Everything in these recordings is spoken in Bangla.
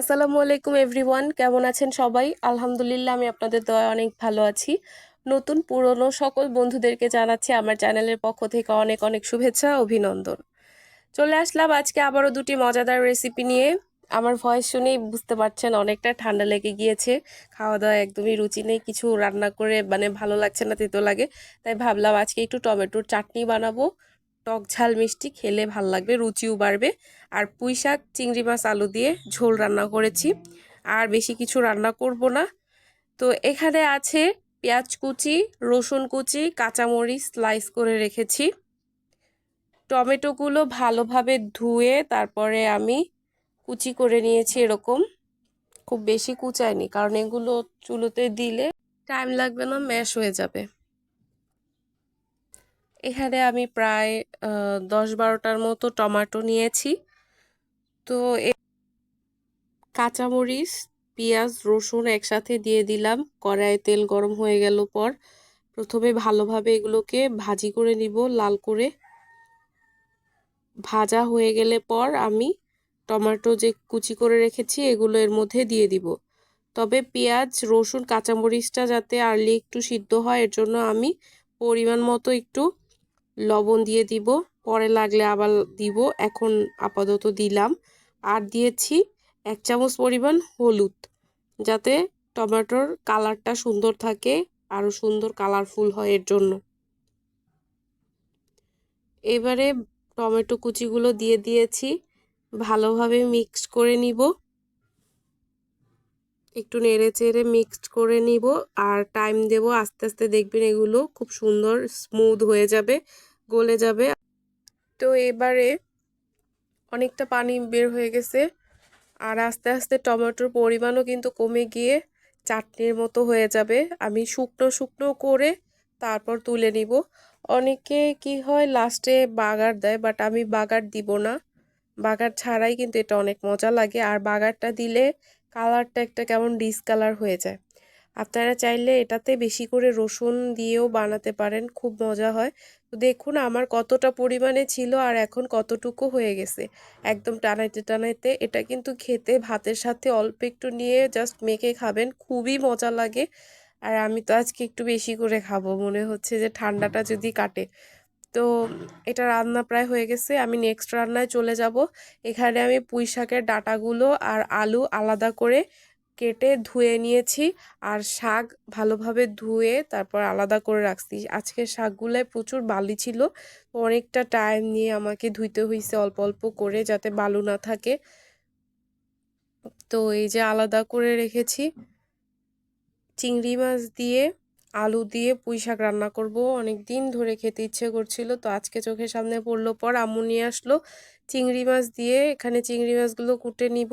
আসসালামু আলাইকুম এভরিওয়ান, কেমন আছেন সবাই? আলহামদুলিল্লাহ, আমি আপনাদের দয়া অনেক ভালো আছি। নতুন, পুরনো সকল বন্ধুদেরকে জানাচ্ছি আমার চ্যানেলের পক্ষ থেকে অনেক অনেক শুভেচ্ছা, অভিনন্দন। চলে আসলাম আজকে আবারও দুটি মজাদার রেসিপি নিয়ে। আমার ভয়েস শুনেই বুঝতে পারছেন অনেকটা ঠান্ডা লেগে গিয়েছে। খাওয়া দাওয়া একদমই রুচি নেই, কিছু রান্না করে মানে ভালো লাগছে না, তেতো লাগে। তাই ভাবলাম আজকে একটু টমেটোর চাটনি বানাবো। টক ঝাল মিষ্টি খেলে ভালো লাগবে, রুচিও বাড়বে। আর পুঁই শাক চিংড়ি মাছ, আলু দিয়ে ঝোল রান্না করেছি। আর বেশি কিছু রান্না করব না। তো এখানে আছে পেঁয়াজ কুচি, রসুন কুচি, কাঁচামরিচ স্লাইস করে রেখেছি। টমেটোগুলো ভালোভাবে ধুয়ে তারপরে আমি কুচি করে নিয়েছি এরকম। খুব বেশি কুচায়নি, কারণ এগুলো চুলোতে দিলে টাইম লাগবে না ম্যাশ হয়ে যাবে। এখানে আমি প্রায় দশ বারোটার মতো টমেটো নিয়েছি। তো কাঁচামরিচ, পেঁয়াজ, রসুন একসাথে দিয়ে দিলাম। কড়াইয়ে তেল গরম হয়ে গেল পর প্রথমে ভালোভাবে এগুলোকে ভাজি করে নিব লাল করে। ভাজা হয়ে গেলে পর আমি টমেটো যে কুচি করে রেখেছি এগুলো এর মধ্যে দিয়ে দিব। তবে পেঁয়াজ, রসুন, কাঁচামরিচটা যাতে আর্লি একটু সিদ্ধ হয় এর জন্য আমি পরিমাণ মতো একটু লবণ দিয়ে দিব, পরে লাগলে আবার দিব, এখন আপাতত দিলাম। আর দিয়েছি এক চামচ পরিমাণ হলুদ, যাতে টমেটোর কালারটা সুন্দর থাকে, আরও সুন্দর কালারফুল হয় এর জন্য। এবারে টমেটো কুচিগুলো দিয়ে দিয়েছি, ভালোভাবে মিক্স করে নিব। একটু নেড়ে চেড়ে মিক্সড করে নিব আর টাইম দেব আস্তে আস্তে দেখবেন এগুলো খুব সুন্দর স্মুথ হয়ে যাবে, গলে যাবে। তো এবারে অনেকটা পানি বের হয়ে গেছে আর আস্তে আস্তে টমেটোর পরিমাণও কিন্তু কমে গিয়ে চাটনির মতো হয়ে যাবে। আমি শুকনো শুকনো করে তারপর তুলে নিব। অনেকে কি হয় লাস্টে বাগার দেয় বাট আমি বাগার দিব না। বাগার ছাড়াই কিন্তু এটা অনেক মজা লাগে। আর বাগারটা দিলে কালারটা একটা কেমন ডিসকালার হয়ে যায়। আপনারা চাইলে এটাতে বেশি করে রসুন দিয়েও বানাতে পারেন, খুব মজা হয়। তো দেখুন আমার কতটা পরিমাণে ছিল আর এখন কতটুকু হয়ে গেছে। একদম টানাইতে টানাইতে এটা কিন্তু খেতে, ভাতের সাথে অল্প একটু নিয়ে জাস্ট মেখে খাবেন, খুবই মজা লাগে। আর আমি তো আজকে একটু বেশি করে খাব, মনে হচ্ছে যে ঠান্ডাটা যদি কাটে। তো এটা রান্না প্রায় হয়ে গেছে। আমি নেক্সট রান্নায় চলে যাব। এখানে আমি পুঁই শাকের ডাটাগুলো আর আলু আলাদা করে কেটে ধুয়ে নিয়েছি আর শাক ভালোভাবে ধুয়ে তারপর আলাদা করে রাখছি। আজকের শাকগুলোয় প্রচুর বালি ছিল অনেকটা টাইম নিয়ে আমাকে ধুইতে হয়েছে অল্প অল্প করে যাতে বালু না থাকে। তো এই যে আলাদা করে রেখেছি। চিংড়ি মাছ দিয়ে আলু দিয়ে পুঁই শাক রান্না করব। অনেক দিন ধরে খেতে ইচ্ছে করছিল, তো আজকে চোখের সামনে পড়ল, পর আম্মু নিয়ে আসলো। চিংড়ি মাছ দিয়ে এখানে চিংড়ি মাছগুলো কুটে নিব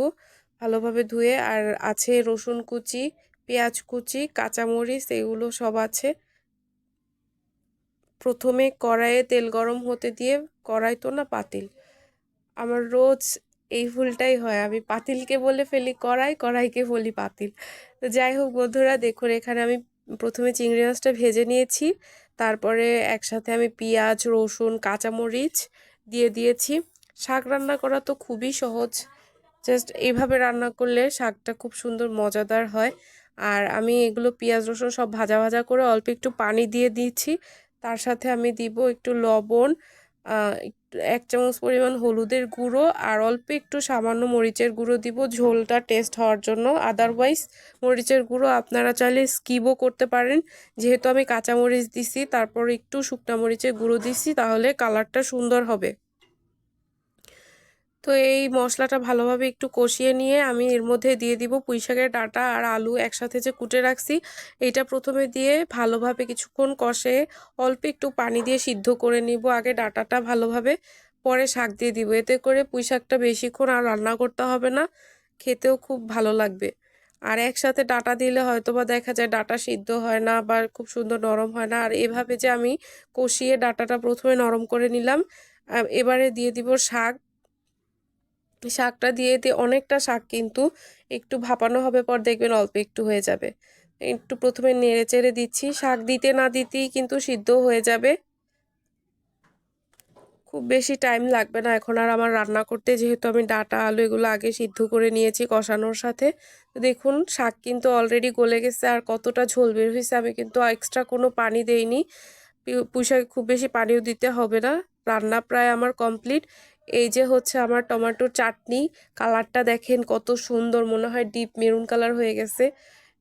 ভালোভাবে ধুয়ে। আর আছে রসুন কুচি, পেঁয়াজ কুচি, কাঁচামরিচ, এগুলো সব আছে। প্রথমে কড়াইয়ে তেল গরম হতে দিয়ে, কড়াই তো না পাতিল। আমার রোজ এই ভুলটাই হয়, আমি পাতিলকে বলে ফেলি কড়াই, কড়াইকে বলি পাতিল। তো যাই হোক বন্ধুরা, দেখুন এখানে আমি প্রথমে চিংড়ি মাছটা ভেজে নিয়েছি। তারপরে একসাথে আমি পেঁয়াজ, রসুন, কাঁচামরিচ দিয়ে দিয়েছি। শাক রান্না করা তো খুবই সহজ। জাস্ট এইভাবে রান্না করলে শাকটা খুব সুন্দর, মজাদার হয়। আর আমি এগুলো পেঁয়াজ, রসুন সব ভাজা ভাজা করে অল্প একটু পানি দিয়ে দিচ্ছি তার সাথে আমি দিব একটু লবণ এক চামচ পরিমাণ হলুদের গুঁড়ো আর অল্প একটু সামান্য মরিচের গুঁড়ো দিব। ঝোলটা টেস্ট হওয়ার জন্য। আদারওয়াইজ মরিচের গুঁড়ো আপনারা চাইলে স্কিপও করতে পারেন। যেহেতু আমি কাঁচা মরিচ দিছি, তারপর একটু শুকনা মরিচের গুঁড়ো দিছি, তাহলে কালারটা সুন্দর হবে। তো এই মশলাটা ভালোভাবে একটু কষিয়ে নিয়ে আমি এর মধ্যে দিয়ে দিব পুঁইশাকের ডাটা আর আলু একসাথে যে কুটে রাখছি। এইটা প্রথমে দিয়ে ভালোভাবে কিছুক্ষণ কষে অল্প একটু পানি দিয়ে সিদ্ধ করে নিব আগে ডাটাটা ভালোভাবে। পরে শাক দিয়ে দিব। এতে করে পুঁই শাকটা বেশিক্ষণ আর রান্না করতে হবে না, খেতেও খুব ভালো লাগবে। আর একসাথে ডাটা দিলে হয়তো বা দেখা যায় ডাটা সিদ্ধ হয় না বা খুব সুন্দর নরম হয় না। আর এভাবে যে আমি কষিয়ে ডাটাটা প্রথমে নরম করে নিলাম এবারে দিয়ে দিব শাক। শাকটা দিয়ে দিয়ে অনেকটা শাক কিন্তু একটু ভাপানো হবে পর দেখবেন অল্প একটু হয়ে যাবে। একটু প্রথমে নেড়ে চেড়ে দিচ্ছি, শাক দিতে না দিতেই কিন্তু সিদ্ধ হয়ে যাবে। খুব বেশি টাইম লাগবে না এখন আর আমার রান্না করতে, যেহেতু আমি ডাটা, আলু এগুলো আগে সিদ্ধ করে নিয়েছি কষানোর সাথে। দেখুন, শাক কিন্তু অলরেডি গলে গেছে আর কতটা ঝোল বের হয়েছে আমি কিন্তু এক্সট্রা কোনো পানি দেইনি। পুঁইশাকে খুব বেশি পানিও দিতে হবে না। রান্না প্রায় আমার কমপ্লিট এই যে হচ্ছে আমার টমেটোর চাটনি, কালারটা দেখেন কত সুন্দর, মনে হয় ডিপ মেরুন কালার হয়ে গেছে,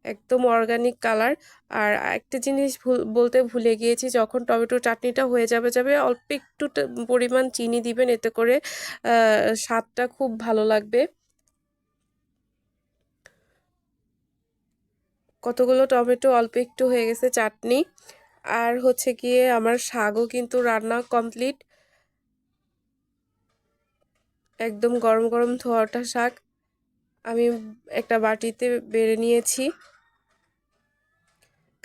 একদম অর্গানিক কালার। আর একটা জিনিস বলতে ভুলে গিয়েছি, যখন টমেটো চাটনিটা হয়ে যাবে যাবে, অল্প একটু পরিমাণ চিনি দিবেন, এতে করে স্বাদটা খুব ভালো লাগবে। কতগুলো টমেটো, অল্প একটু হয়ে গেছে চাটনি। আর হচ্ছে গিয়ে আমার শাকও কিন্তু রান্না কমপ্লিট। একদম গরম গরম ধোয়াটা শাক আমি একটা বাটিতে বেড়ে নিয়েছি।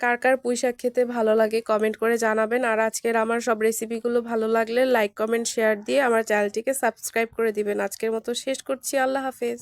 কার কার পুঁই শাক খেতে ভালো লাগে কমেন্ট করে জানাবেন। আর আজকের আমার সব রেসিপিগুলো ভালো লাগলে লাইক কমেন্ট শেয়ার দিয়ে আমার চ্যানেলটিকে সাবস্ক্রাইব করে দিবেন। আজকের মতো শেষ করছি। আল্লাহ হাফেজ।